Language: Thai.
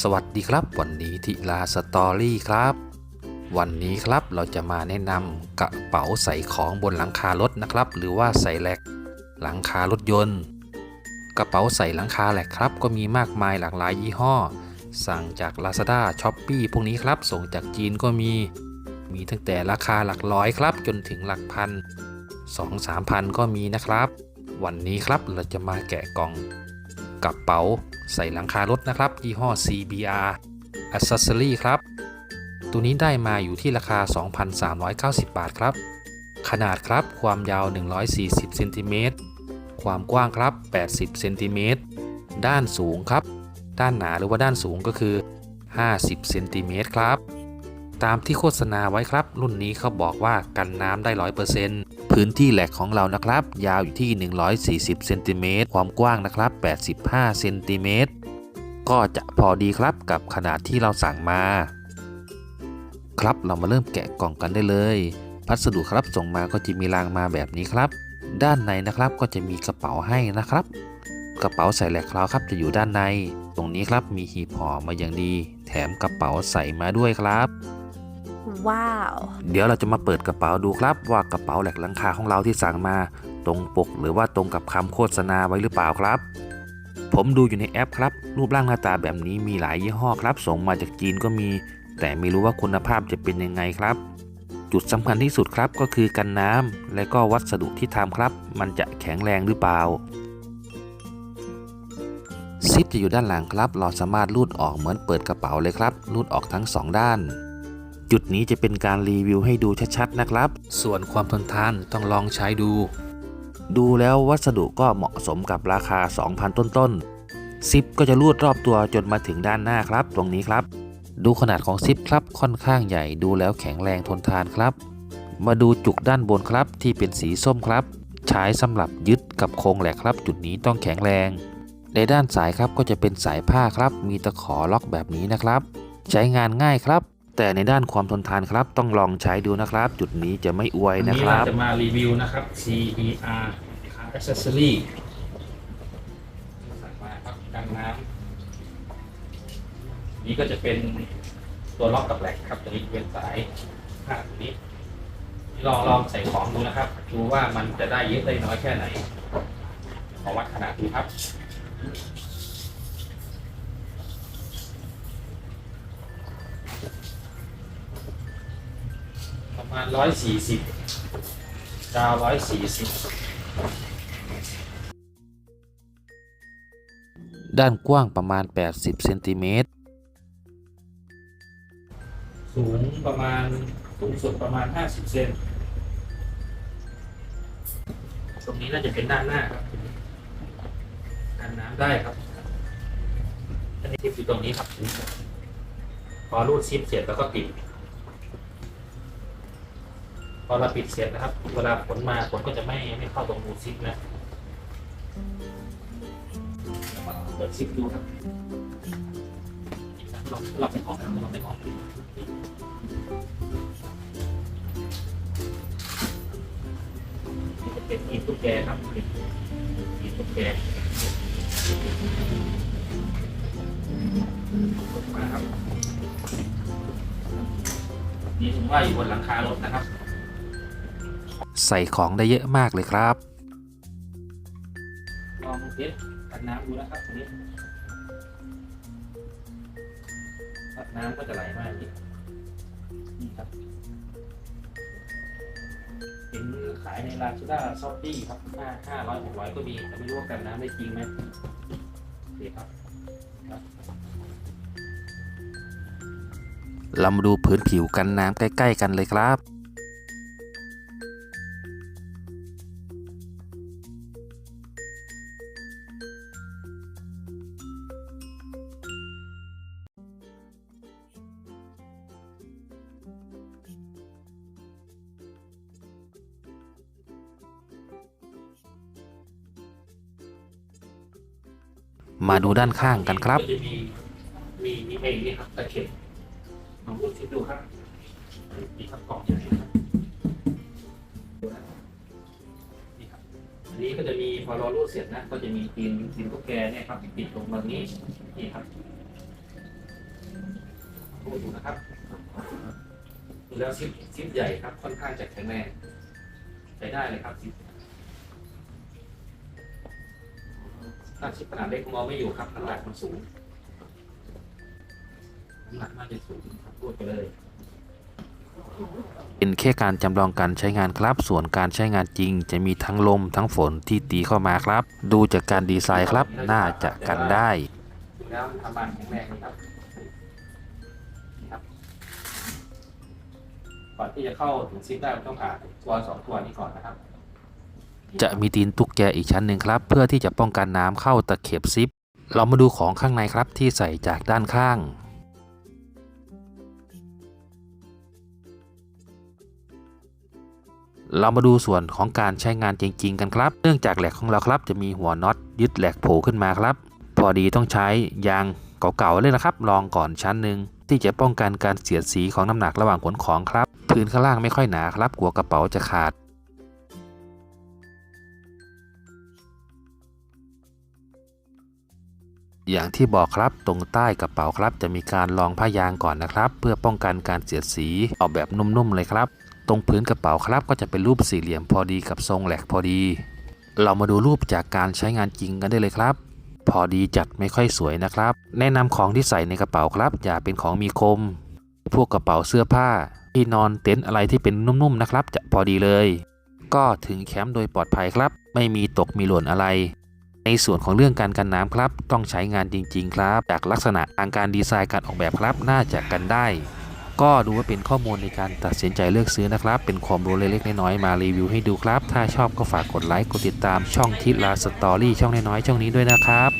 สวัสดีครับ วันนี้ทิลาสตอรี่ครับ วันนี้ครับเราจะมาแนะนำกระเป๋าใส่ของบนหลังคารถนะครับ หรือว่าใส่แหลกหลังคารถยนต์ กระเป๋าใส่หลังคาแหลกครับ ก็มีมากมายหลากหลายยี่ห้อ สั่งจาก Lazada s h o p e e พวกนี้ครับ ส่งจากจีนก็มี มีตั้งแต่ราคาหลักร้อยครับ จนถึงหลักพันสองสามพันก็มีนะครับ วันนี้ครับเราจะมาแกะกล่อง กระเป๋า ใส่หลังคารถนะครับ ยี่ห้อ CBR Accessory ครับ ตัวนี้ได้มาอยู่ที่ราคา 2,390 บาทครับ ขนาดครับความยาว 140เซนติเมตรความกว้างครับ 80เซนติเมตรด้านสูงครับ ด้านหนาหรือว่าด้านสูงก็คือ 50เซนติเมตรครับ ตามที่โฆษณาไว้ครับ รุ่นนี้เขาบอกว่ากันน้ำได้ 100% พื้นที่แหลกของเรานะครับ ยาวอยู่ที่ 140เซนติเมตรความกว้างนะครับ 85เซนติเมตรก็จะพอดีครับกับขนาดที่เราสั่งมา ครับเรามาเริ่มแกะกล่องกันได้เลย พัสดุครับส่งมาก็จะมีรางมาแบบนี้ครับ ด้านในนะครับก็จะมีกระเป๋าให้นะครับ กระเป๋าใส่แหลกคราวครับจะอยู่ด้านใน ตรงนี้ครับมีหีบห่อมาอย่างดี แถมกระเป๋าใส่มาด้วยครับ ว้าว เดี๋ยวเราจะมาเปิดกระเป๋าดูครับว่ากระเป๋าแหลกหลังคาของเราที่สั่งมา ตรงปกหรือว่าตรงกับคำโฆษณาไว้หรือเปล่าครับ ผมดูอยู่ในแอปครับ รูปร่างหน้าตาแบบนี้มีหลายยี่ห้อครับ ส่งมาจากจีนก็มี แต่ไม่รู้ว่าคุณภาพจะเป็นยังไงครับ จุดสำคัญที่สุดครับก็คือกันน้ำและก็วัสดุที่ทำครับ มันจะแข็งแรงหรือเปล่าซิปจะอยู่ด้านหลังครับ เราสามารถรูดออกเหมือนเปิดกระเป๋าเลยครับรูดออกทั้งสองด้าน จุดนี้จะเป็นการรีวิวให้ดูชัดๆนะครับ ส่วนความทนทานต้องลองใช้ดู ดูแล้ววัสดุก็เหมาะสมกับราคา 2,000 ต้นๆซิปก็จะรูดรอบตัวจนมาถึงด้านหน้าครับ ตรงนี้ครับ ดูขนาดของซิปครับค่อนข้างใหญ่ดูแล้วแข็งแรงทนทานครับ มาดูจุกด้านบนครับที่เป็นสีส้มครับ ใช้สำหรับยึดกับโครงแหลกครับ จุดนี้ต้องแข็งแรงในด้านสายครับก็จะเป็นสายผ้าครับ มีตะขอล็อกแบบนี้นะครับ ใช้งานง่ายครับ แต่ในด้านความทนทานครับ ต้องลองใช้ดูนะครับ จุดนี้จะไม่อวยนะนี้คเรารับจะมารีวิวนะครับ CER Accessory สั่งมาครับกันน้ำนี่ก็จะเป็นตัวล็อกกับแหลกครับตัวนี้เป็นสายผ้าตัวนี้ลองลองใส่ของดูนะครับ ดูว่ามันจะได้เยอะได้น้อยแค่ไหนขอวัดขนาดดูครับ มาณร้อยสี่สิบดาวร้อยสี่สิบด้านกว้างประมาณ 80เซนติเมตรสูงประมาณสูงสุดประมาณห้าสิบเซนตรงนี้น่าจะเป็นด้านหน้าครับกันน้ำได้ครับ อันนี้ซิปอยู่ตรงนี้ครับ พอรูดซิปเสร็จแล้วก็ปิด พอเราปิดเสร็จนะครับ เวลาฝนมาฝนก็จะไม่ไม่เข้าตรงรูซิปนะเปิดซิปดูครับเราเราไปออกเราไปออกนี่จะเป็นอีตุ๊กแกครับอีตุ๊กแกมาครับนี่ถึงว่าอยู่บนหลังคารถนะครับ ใส่ของได้เยอะมากเลยครับลองเทสตัดน้ำดูนะครับตรงนี้ตัดน้ำก็จะไหลมาอย่างนี้นี่ครับเห็นขายในร้านชูด้าซอฟตี้ครับห้าห้าร้อยหกร้อยก็มีแต่ไม่รู้ว่ากันน้ำได้จริงไหมโอเคครับครับเรามาดูพื้นผิวกันน้ำใกล้ ๆ กันเลยครับ มาดูด้านข้างกันครับ จะมีมีมีเองนี่ครับตะเข็บลองดูชิดดูครับมีครับกล่องอยู่ครับดูนะนี่ครับอันนี้ก็จะมีพอเรารูดเสร็จนะ ก็จะมีตีนตีนตุ๊กแกเนี่ยครับติดลงตรงนี้นี่ครับดูนะครับดูแล้วซิปซิปใหญ่ครับค่อนข้างจะแข็งแรงใช้ได้เลยครับซิป ถ้าชิปขนาดเล็กมองไม่อยู่ครับน้ำหนักมันสูงน้ำหนักน่าจะสูงครับพูดไปเลยเป็นแค่การจำลองการใช้งานครับ ส่วนการใช้งานจริง จะมีทั้งลมทั้งฝนที่ตีเข้ามาครับ ดูจากการดีไซน์ครับ น่าจะกันได้ดูแล้วทำบ้านแข็งแรงนะครับนี่ครับก่อนที่จะเข้าถึงซิปได้ต้องผ่านตัวสองตัวนี้ก่อนนะครับ จะมีตีนตุ๊กแกอีกชั้นหนึ่งครับ เพื่อที่จะป้องกันน้ำเข้าตะเข็บซิป เรามาดูของข้างในครับที่ใส่จากด้านข้างเรามาดูส่วนของการใช้งานจริง ๆ กันครับ เนื่องจากแหลกของเราครับจะมีหัวน็อตยึดแหลกโผล่ขึ้นมาครับ พอดีต้องใช้ยางเก่าๆเลยนะครับลองก่อนชั้นหนึ่งที่จะป้องกันการเสียดสีของน้ำหนักระหว่างขนของครับ พื้นข้างล่างไม่ค่อยหนาครับกลัวกระเป๋าจะขาด อย่างที่บอกครับตรงใต้กระเป๋าครับ จะมีการรองผ้ายางก่อนนะครับ เพื่อป้องกันการเสียดสีออกแบบนุ่มๆเลยครับ ตรงพื้นกระเป๋าครับก็จะเป็นรูปสี่เหลี่ยมพอดีกับทรงแหลกพอดี เรามาดูรูปจากการใช้งานจริงกันได้เลยครับ พอดีจัดไม่ค่อยสวยนะครับ แนะนำของที่ใส่ในกระเป๋าครับ อย่าเป็นของมีคม พวกกระเป๋าเสื้อผ้า ที่นอนเต็นท์อะไรที่เป็นนุ่มๆนะครับ จะพอดีเลย ก็ถึงแคมป์โดยปลอดภัยครับ ไม่มีตกมีหล่นอะไร ในส่วนของเรื่องการกันน้ำครับ ต้องใช้งานจริง ๆ ครับ จากลักษณะทางการดีไซน์การออกแบบครับน่าจะกันได้ ก็ดูว่าเป็นข้อมูลในการตัดสินใจเลือกซื้อนะครับ เป็นความรู้เล็กๆน้อยๆมารีวิวให้ดูครับ ถ้าชอบก็ฝากกดไลค์กดติดตามช่องทิศลาสตอรี่ช่องน้อยๆช่องนี้ด้วยนะครับ